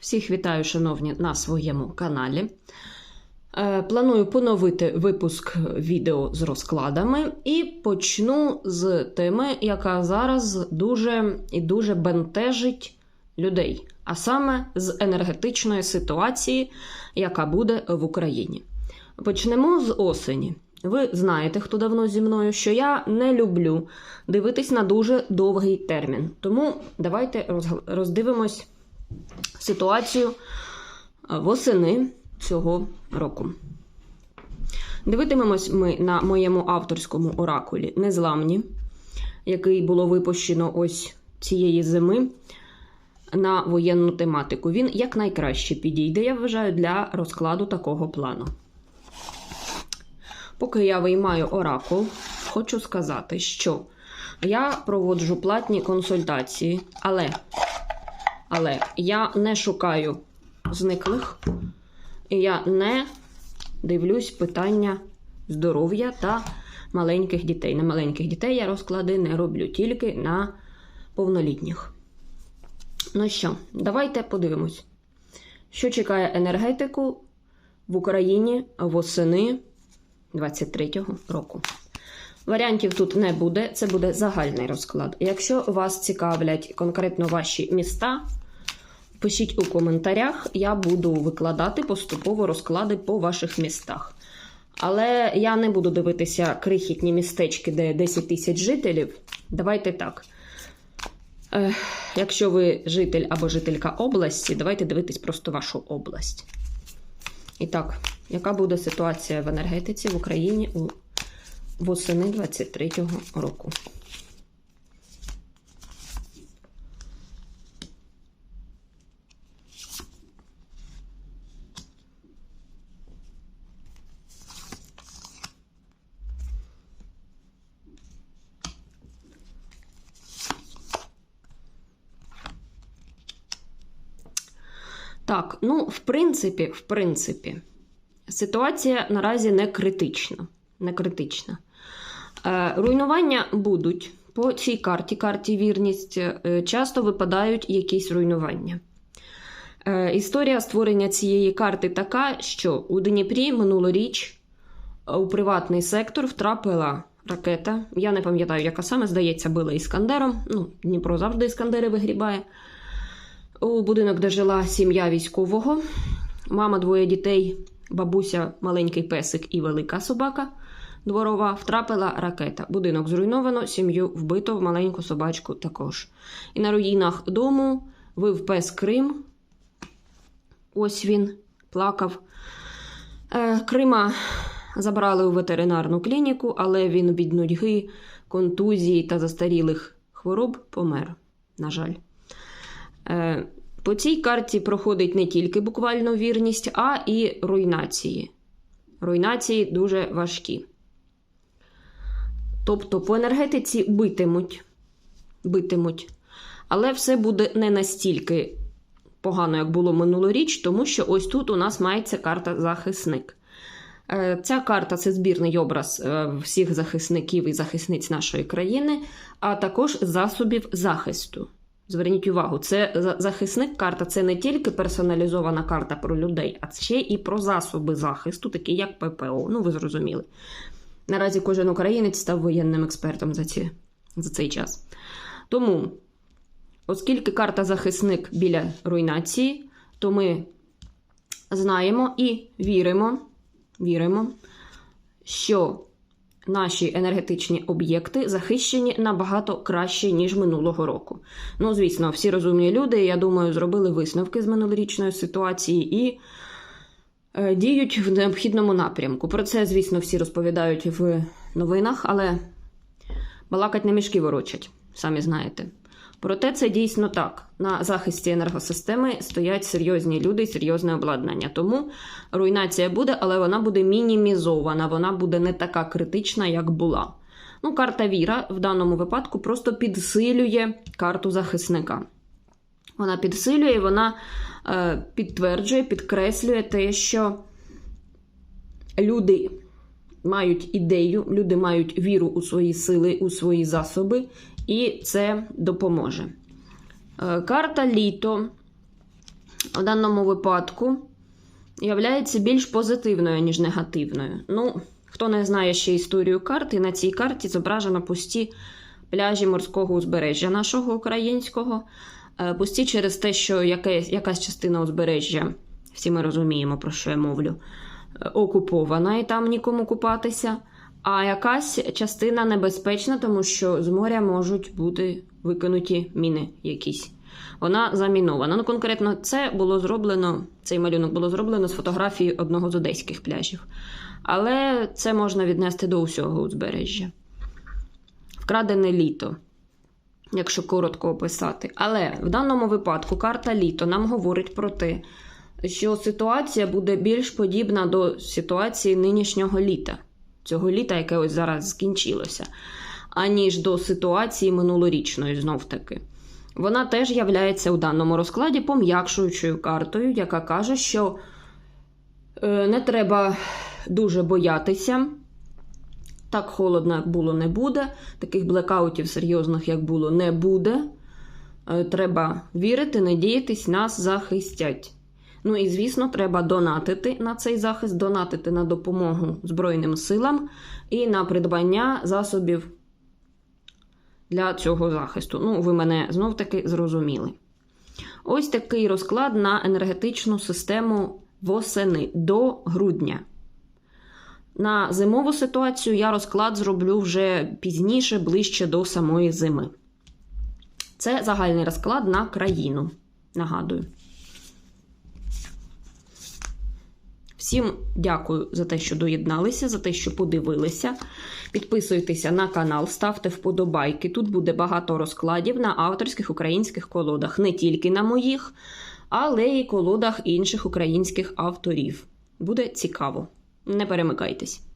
Всіх вітаю, шановні, на своєму каналі. Е, Планую поновити випуск відео з розкладами і почну з теми, яка зараз дуже і дуже бентежить людей, а саме з енергетичної ситуації, яка буде в Україні. Почнемо з осені. Ви знаєте, хто давно зі мною, що я не люблю дивитись на дуже довгий термін. Тому давайте роздивимось ситуацію е, восени цього року. Дивитимемось ми на моєму авторському оракулі Незламні, який було випущено ось цієї зими на воєнну тематику. Він якнайкраще підійде, я вважаю, для розкладу такого плану. Поки я виймаю оракул, хочу сказати, що я проводжу платні консультації, але але я не шукаю зниклих, і я не дивлюсь питання здоров'я та маленьких дітей. На маленьких дітей я розклади не роблю, тільки на повнолітніх. Ну що, давайте подивимось, що чекає енергетику в Україні восени 23-го року. Варіантів тут не буде, це буде загальний розклад. Якщо вас цікавлять конкретно ваші міста, пишіть у коментарях, я буду викладати поступово розклади по ваших містах. Але я не буду дивитися крихітні містечки, де 10 тисяч жителів. Давайте так. Якщо ви житель або жителька області, давайте дивитись просто вашу область. І так, яка буде ситуація в енергетиці в Україні у восени 23-го року? Так, ну, в принципі, в принципі, ситуація наразі не критична. Не критична. Е, руйнування будуть по цій карті, карті вірність, е, часто випадають якісь руйнування. Е, історія створення цієї карти така, що у Дніпрі минулоріч е, у приватний сектор втрапила ракета. Я не пам'ятаю, яка саме, здається, била іскандером. Ну, Дніпро завжди іскандери вигрібає. У будинок, де жила сім'я військового, мама, двоє дітей, бабуся, маленький песик і велика собака дворова, втрапила ракета. Будинок зруйновано, сім'ю вбито, маленьку собачку також. І на руїнах дому вив пес Крим. Ось він плакав. Е, Крима забрали у ветеринарну клініку, але він від нудьги, контузії та застарілих хвороб помер, на жаль. Е, По цій карті проходить не тільки буквально вірність, а і руйнації. Руйнації дуже важкі. Тобто по енергетиці битимуть, битимуть. Але все буде не настільки погано, як було минулоріч, тому що ось тут у нас мається карта захисник. Е, Ця карта це збірний образ е, всіх захисників і захисниць нашої країни, а також засобів захисту. Зверніть увагу, це захисник карта це не тільки персоналізована карта про людей, а ще і про засоби захисту, такі як ППО. Ну, ви зрозуміли. Наразі кожен українець став воєнним експертом за, ці, за цей час. Тому, оскільки карта захисник біля руйнації, то ми знаємо і віримо, віримо, що наші енергетичні об'єкти захищені набагато краще, ніж минулого року. Ну, звісно, всі розумні люди, я думаю, зробили висновки з минулорічної ситуації і е, діють в необхідному напрямку. Про це, звісно, всі розповідають в новинах, але балакать не мішки ворочать, самі знаєте. Проте це дійсно так. На захисті енергосистеми стоять серйозні люди серйозне обладнання. Тому руйнація буде, але вона буде мінімізована, вона буде не така критична, як була. Ну, карта Віра в даному випадку просто підсилює карту захисника. Вона підсилює, вона е, підтверджує, підкреслює те, що люди мають ідею, люди мають віру у свої сили, у свої засоби, і це допоможе. Е, Карта літо в даному випадку являється більш позитивною, ніж негативною. Ну, хто не знає ще історію карти, на цій карті зображено пусті пляжі морського узбережжя нашого українського. Е, Пусті через те, що якась, частина узбережжя, всі ми розуміємо, про що я мовлю, окупована і там нікому купатися. А якась частина небезпечна, тому що з моря можуть бути викинуті міни якісь. Вона замінована. Ну, конкретно, це було зроблено, цей малюнок було зроблено з фотографії одного з одеських пляжів. Але це можна віднести до усього узбережжя. Вкрадене літо, якщо коротко описати. Але в даному випадку карта літо нам говорить про те, що ситуація буде більш подібна до ситуації нинішнього літа, цього літа, яке ось зараз скінчилося, аніж до ситуації минулорічної, знов таки. Вона теж являється у даному розкладі пом'якшуючою картою, яка каже, що е, не треба дуже боятися. Так холодно, як було, не буде. Таких блекаутів серйозних, як було, не буде. Е, Треба вірити, надіятись, нас захистять. Ну і, звісно, треба донатити на цей захист, донатити на допомогу Збройним силам і на придбання засобів для цього захисту. Ну, ви мене знов таки зрозуміли. Ось такий розклад на енергетичну систему восени до грудня. На зимову ситуацію я розклад зроблю вже пізніше, ближче до самої зими. Це загальний розклад на країну. Нагадую. Всім дякую за те, що доєдналися, за те, що подивилися. Підписуйтеся на канал, ставте вподобайки. Тут буде багато розкладів на авторських українських колодах, не тільки на моїх, але й колодах інших українських авторів. Буде цікаво. Не перемикайтесь.